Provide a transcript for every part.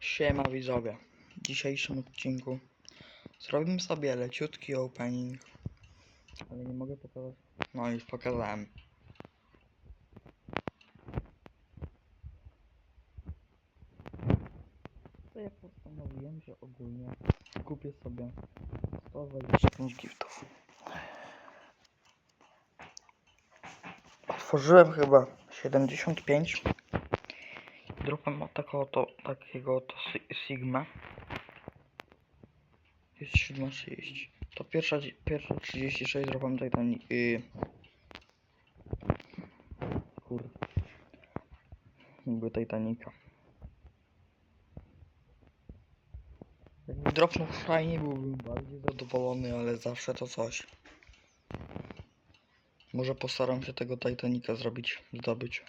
Siema widzowie. W dzisiejszym odcinku zrobimy sobie leciutki opening. Ale nie mogę pokazać. No już pokazałem. To ja postanowiłem, że ogólnie kupię sobie 125 giftów. Otworzyłem chyba 75 Dropem od takiego to, takiego si- Sigma. Jest 7.30. To pierwsza, pierwsza 36 dropem Titanic. Yy. Kurde. Niby Titanica. Jakby dropnął fajnie, byłbym bardziej zadowolony, ale zawsze to coś. Może postaram się tego Titanica zrobić, zdobyć.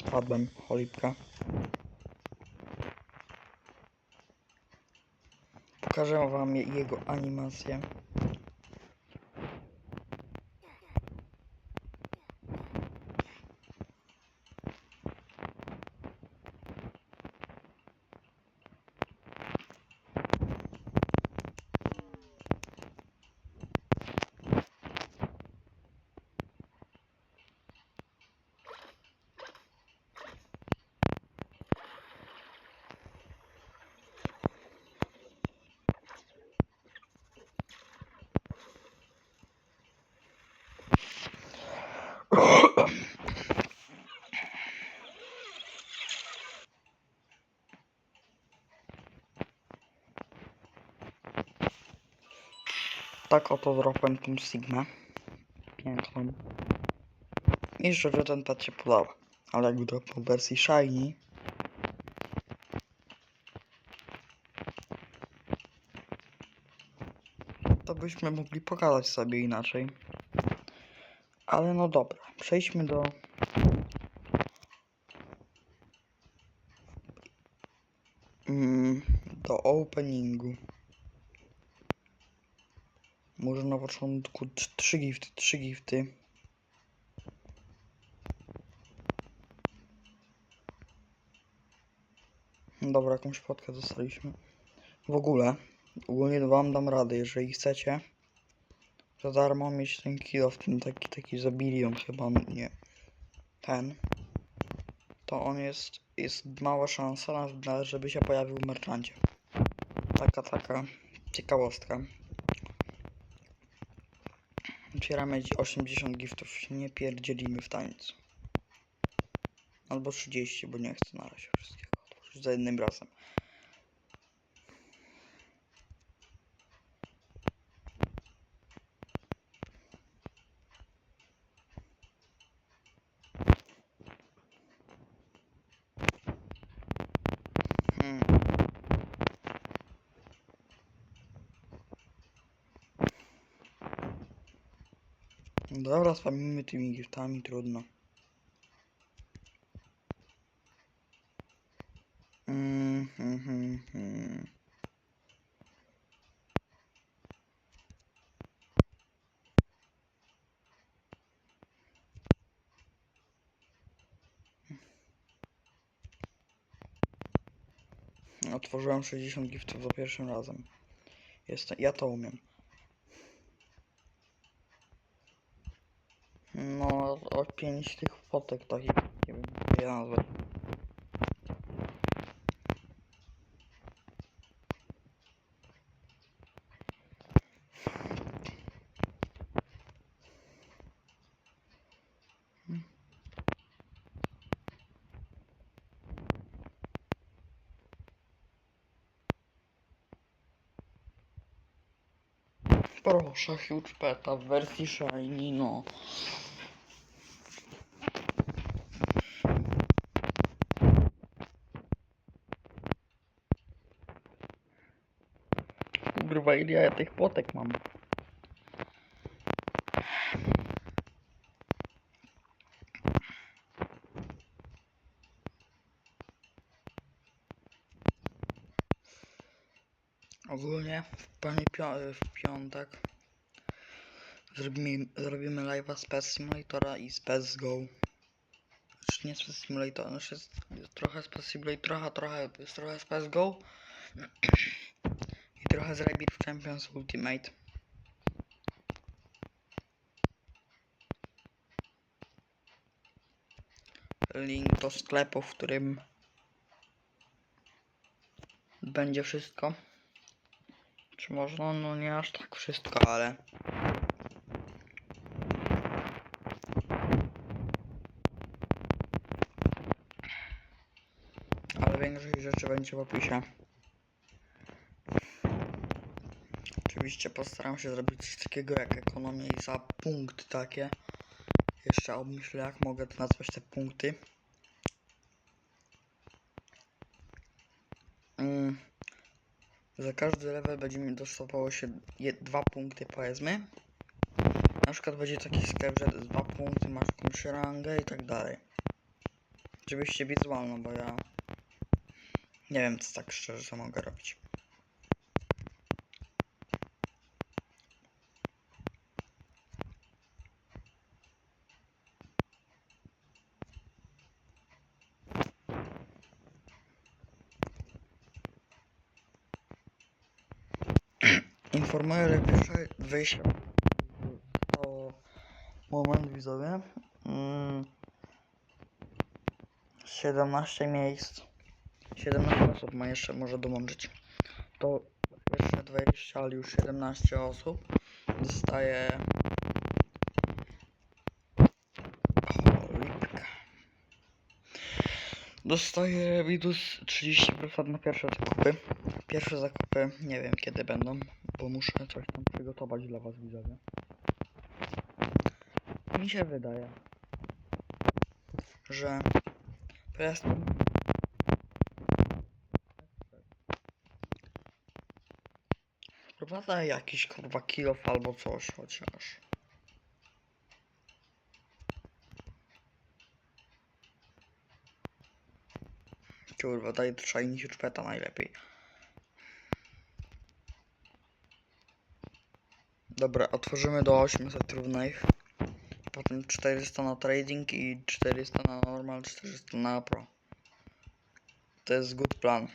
Spadłem, cholipka. Pokażę wam je- jego animację. Tak oto dropłem tą Sigmę. Piękną. I szczerze ten pet się podoba. Ale dropnął w wersji Shiny, to byśmy mogli pokazać sobie inaczej. Ale no dobra, przejdźmy do mm, do openingu. Może na początku trz- trzy gifty, trzy gifty. Dobra, jakąś fotkę dostaliśmy. W ogóle, ogólnie wam dam radę, jeżeli chcecie za darmo mieć ten kilo w tym taki, taki za bilion chyba, nie, ten, to on jest, jest mała szansa, na, żeby się pojawił w merchancie. Taka, taka ciekawostka. Otwieramy dzi- 80 giftów, nie pierdzielimy w tańcu. Albo 30, bo nie chcę na razie wszystkiego otworzyć za jednym razem. Hmm. Dobra, spamimy tymi giftami, trudno. Mm, hmm, hmm, hmm. Otworzyłem 60 giftów za pierwszym razem. Jest, ja to umiem. 5 tych fotek takich, nie wiem, jak je nazwać. Proszę, huge peta w wersji shiny, no. Kurwa, ile ja tych potek mam? Ogólnie w, pio- w piątek Zrobimy, zrobimy live'a z PS Simulatora i z PS Go. Znaczy nie z PS Simulatora, znaczy trochę z PS Simulatora, trochę, trochę z PS Go. Trochę z Rabbit Champions Ultimate. Link do sklepu, w którym będzie wszystko. Czy można? No nie aż tak wszystko, ale. Ale większość rzeczy będzie w opisie. Oczywiście postaram się zrobić coś takiego jak ekonomię i za punkt takie. Jeszcze obmyślę jak mogę to nazwać te punkty. Mm. Za każdy level będzie mi dostawało się dwa punkty powiedzmy. Na przykład będzie taki sklep, że dwa punkty masz jakąś rangę i tak dalej. Żebyście wizualno, bo ja nie wiem co tak szczerze mogę robić. Pierwsze wyjście to moment widzowie. Mm, 17 miejsc. 17 osób ma jeszcze może dołączyć. To pierwsze 20, ale już 17 osób dostaje cholipka. Dostaje minus 30% na pierwsze zakupy. Pierwsze zakupy nie wiem kiedy będą, bo muszę coś tam przygotować dla was widzowie. Mi się wydaje, że to jest Wprowadza jakiś kurwa kilof albo coś chociaż. Kurwa, daj shiny szpeta najlepiej. Dobra, otworzymy do 800 równych. Potem 400 na trading i 400 na normal, 400 na pro. To jest good plan.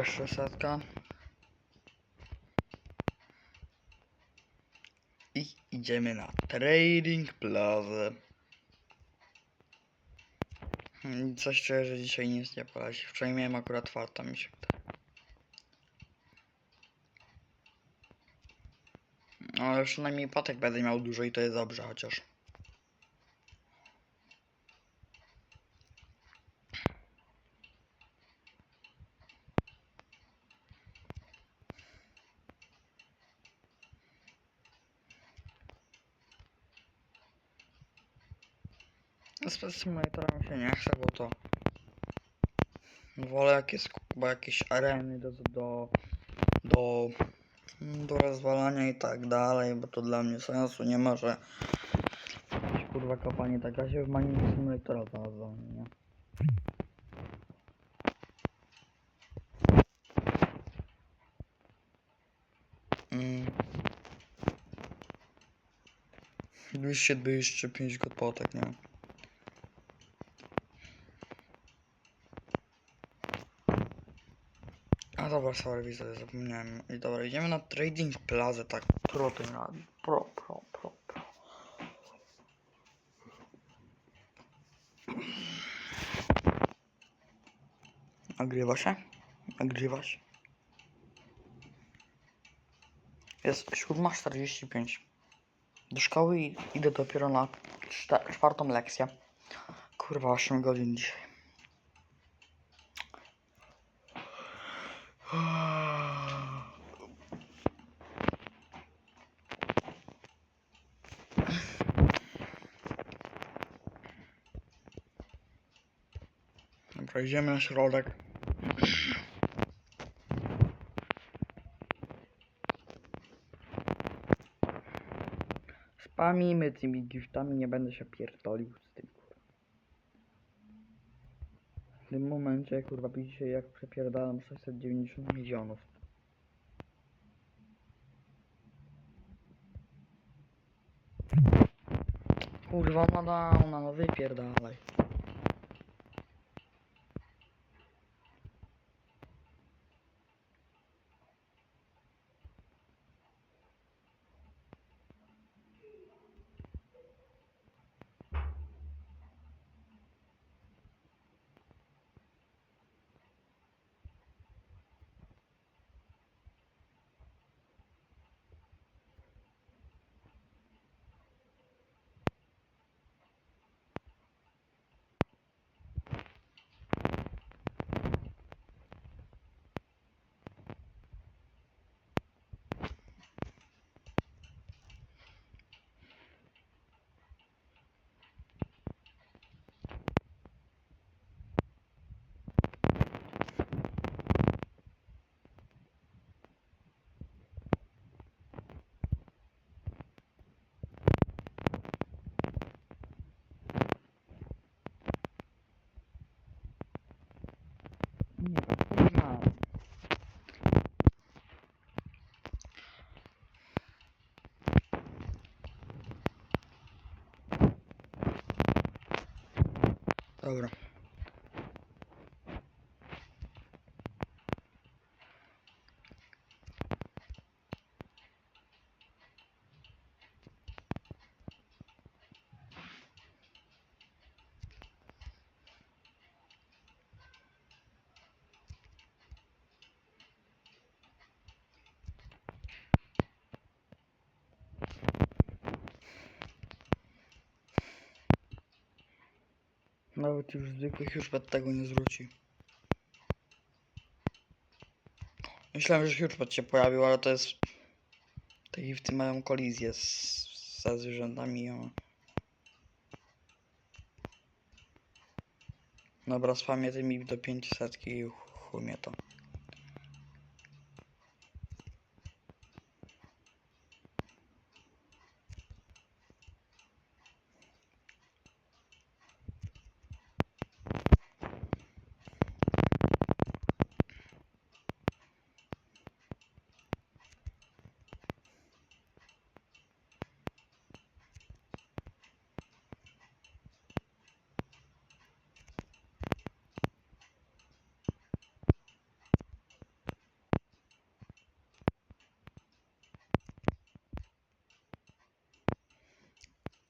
Jeszcze setka. I idziemy na Trading Plaza. Hmm, Coś że dzisiaj nic nie poleci. Wczoraj miałem akurat farta, mi się wydaje. No, ale przynajmniej patek będę miał dużo i to jest dobrze chociaż. Z Pet Simulatora mi się nie chce, bo to wolę jak jest chyba jakieś areny do, do, do, do rozwalania i tak dalej, bo to dla mnie sensu nie ma, że jakieś kurwa kopanie taka się w Mining Simulatora znalazła, nie? Mm. 225 godpotek, nie? A dobra, sorry, zapomniałem. I dobra, idziemy na Trading Plaza, tak pro tym razem. Pro, pro, pro, pro. Nagrywa się? Nagrywa się. Jest 7.45. Do szkoły idę dopiero na czwartą lekcję. Kurwa, 8 godzin dzisiaj. Dobra, idziemy na środek. Spamimy tymi giftami, nie będę się pierdolił z tym. W tym momencie, kurwa, widzicie jak przepierdalam 690 milionów. Kurwa, ma downa, no wypierdalaj. Nawet już zwykły Hushpad tego nie zwróci. Myślałem, że Hushpad się pojawił, ale to jest... Te gifty mają kolizję z, ze zwierzętami. A... Dobra, spamię tymi do 500 i chuj mnie to.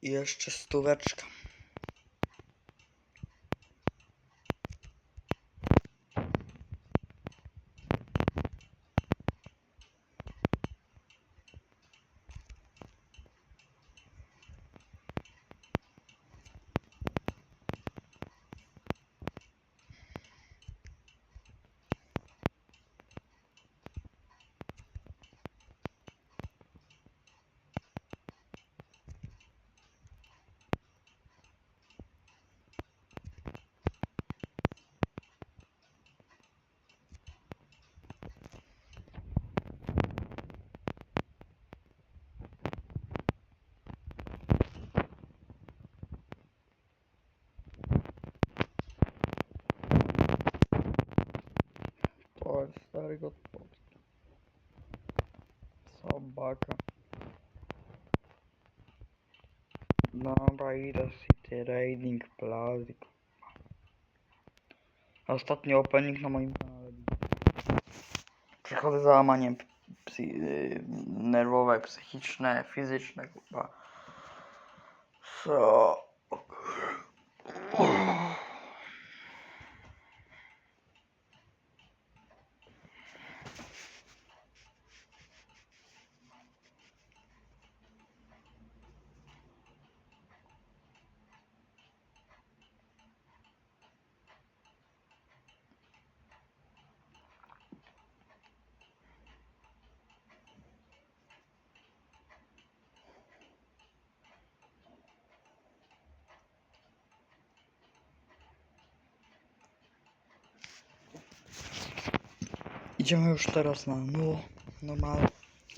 I jeszcze stóweczka. To jest stary gospodarz. Sobaka. Dobra, idę City Raiding Plazy. Ostatni opening na moim kanale. Przychodzę załamaniem psy, nerwowe, psychiczne, fizyczne, kurwa. Co? Idziemy już teraz na no, normal.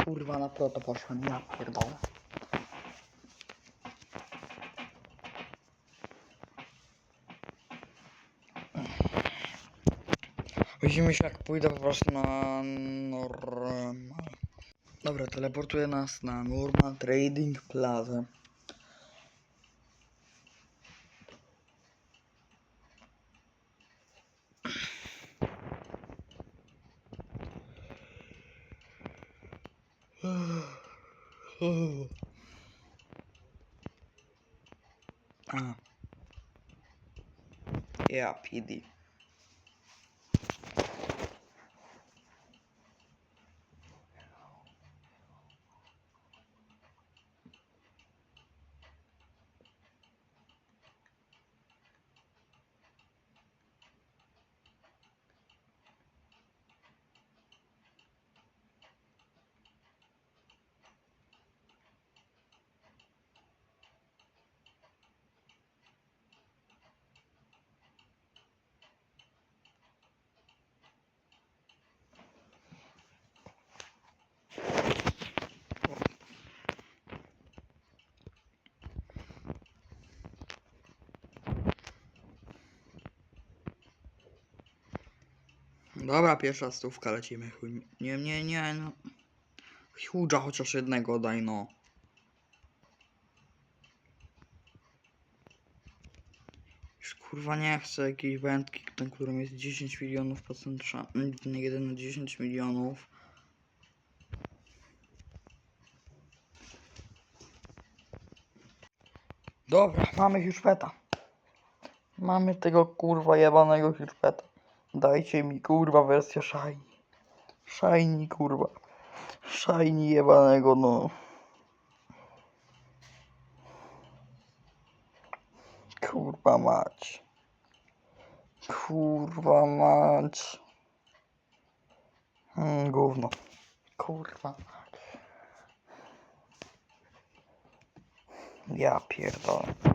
Kurwa, na proto poszłem, ja pierdolę. Widzimy się jak pójdę po prostu na normal. Dobra, teleportuje nas na normal trading plaza. A. Ja, PD. Dobra, pierwsza stówka lecimy. Chuj. Nie, nie, nie, no. Huge'a chociaż jednego daj, no. Już kurwa nie chcę jakiejś wędki, na którym jest 10 milionów procent. Nie 1 na 10 milionów. Dobra, mamy Hiszpeta. Mamy tego kurwa jebanego Hiszpeta. Dajcie mi kurwa wersję Shiny. Shiny kurwa. Shiny jebanego no. Kurwa mać. Kurwa mać. Mm, gówno. Kurwa. Ja pierdolę.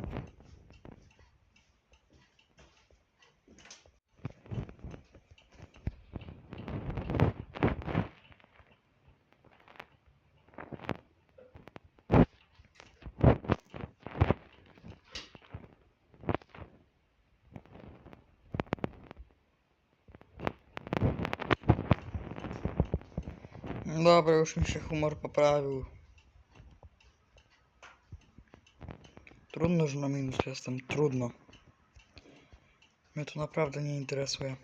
Dobra, już mi się humor poprawił. Trudno, że na minus jestem, trudno. Mnie to naprawdę nie interesuje.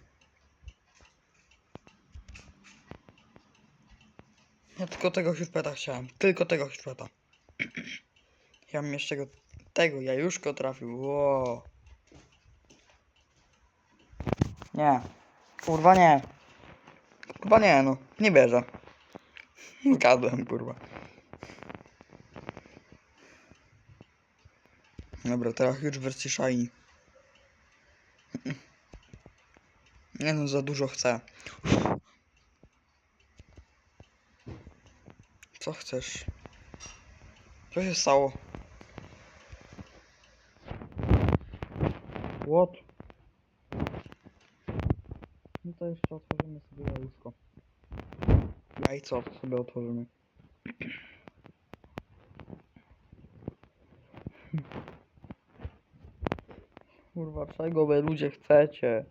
Ja tylko tego hiszpeta chciałem, tylko tego hiszpeta. Ja bym jeszcze go, tego jajuszko trafił, wow. Nie, kurwa nie. Kurwa nie, no, nie bierze. Zgadłem, kurwa. Dobra, teraz już wersji shiny. Nie no, za dużo chcę. Co chcesz? Co się stało? What? No to jeszcze otworzymy sobie jajówko. Jajco sobie otworzymy. Kurwa, czego wy ludzie chcecie?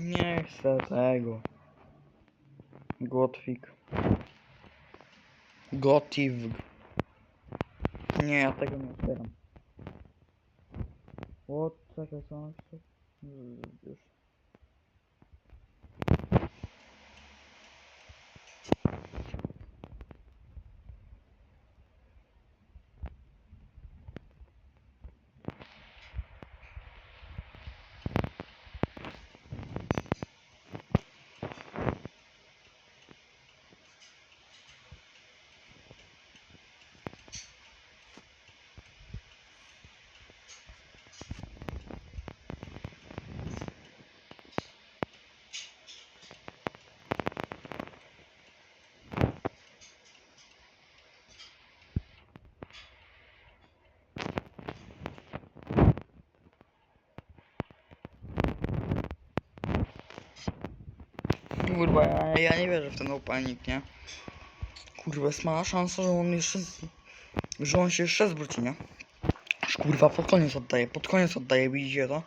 Nie chcę tego. Gotwik. Gotiv. Nie, ja tego nie otwieram. O, czekaj, co on Kurwa, ja, ja nie wierzę w ten opening, nie? Kurwa, jest mała szansa, że on jeszcze... z- Że on się jeszcze zwróci, nie? Aż kurwa, pod koniec oddaje, pod koniec oddaje, widzicie to?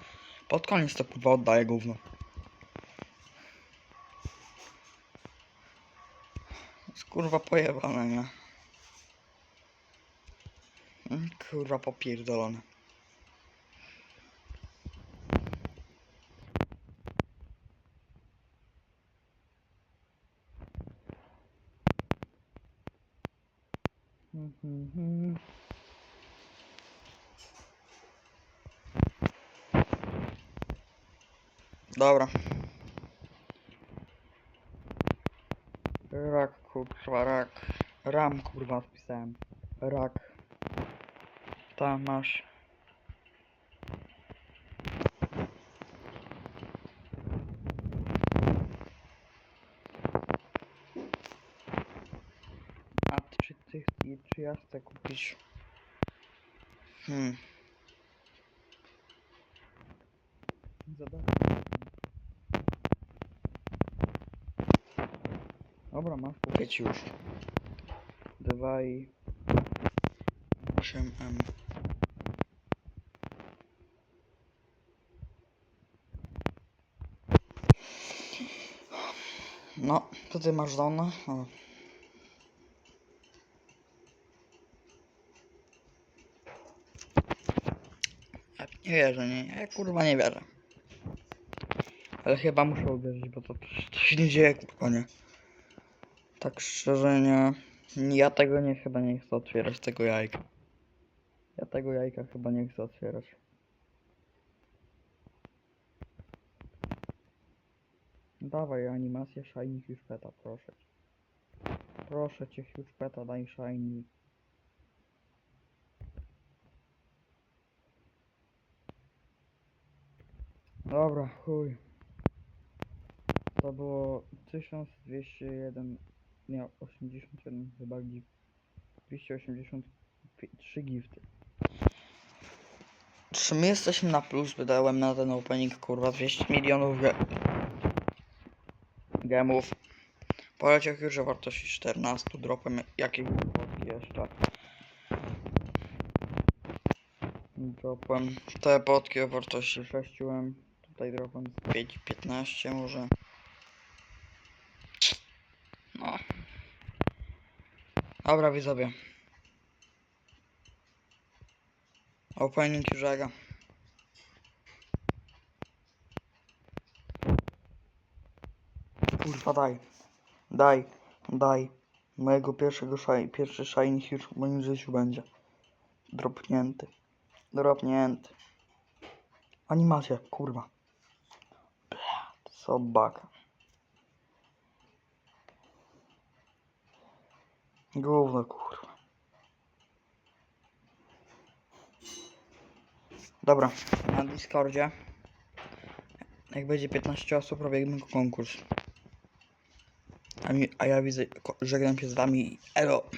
Pod koniec to kurwa oddaje gówno. Jest kurwa pojebane, nie? Mm, Kurwa popierdolone. Dobra. Rak, kurwa, rak. Ram, kurwa, wpisałem. Rak. Tam masz. A czy ty, czy ja chcę kupić? Hmm. Zadanie. Dobra, kupić już. 2 i 8 M. No, to ty masz dane? O. Ja Nie wierzę, nie, ja kurwa nie wierzę. Ale chyba muszę uwierzyć, bo to, to się nie dzieje, kurwa, nie. Tak szczerze nie... Ja tego nie, chyba nie chcę otwierać, tego jajka. Ja tego jajka chyba nie chcę otwierać. Dawaj animację Shiny Huge Peta, proszę. Proszę cię Huge Peta, daj Shiny. Dobra, chuj. To było 1201, nie, 81 chyba gift. 283 gifty. Czy my jesteśmy na plus? Wydałem na ten opening kurwa 200 milionów ge gemów. Poleciał już o wartości 14 dropem jakiej potki jeszcze. Dropem te potki o wartości 6 M. Tutaj dropem 5, 15 może. Dobra widzowie. Opening Jużega. Kurwa daj. Daj. Daj. Mojego pierwszego shine, pierwszy shiny huge w moim życiu będzie. Dropnięty. Dropnięty. Animacja, kurwa. Bля, Sobaka. Gówno, kurwa. Dobra, na Discordzie. Jak będzie 15 osób, robimy konkurs. A, mi, a ja widzę, żegnam się z wami. Elo.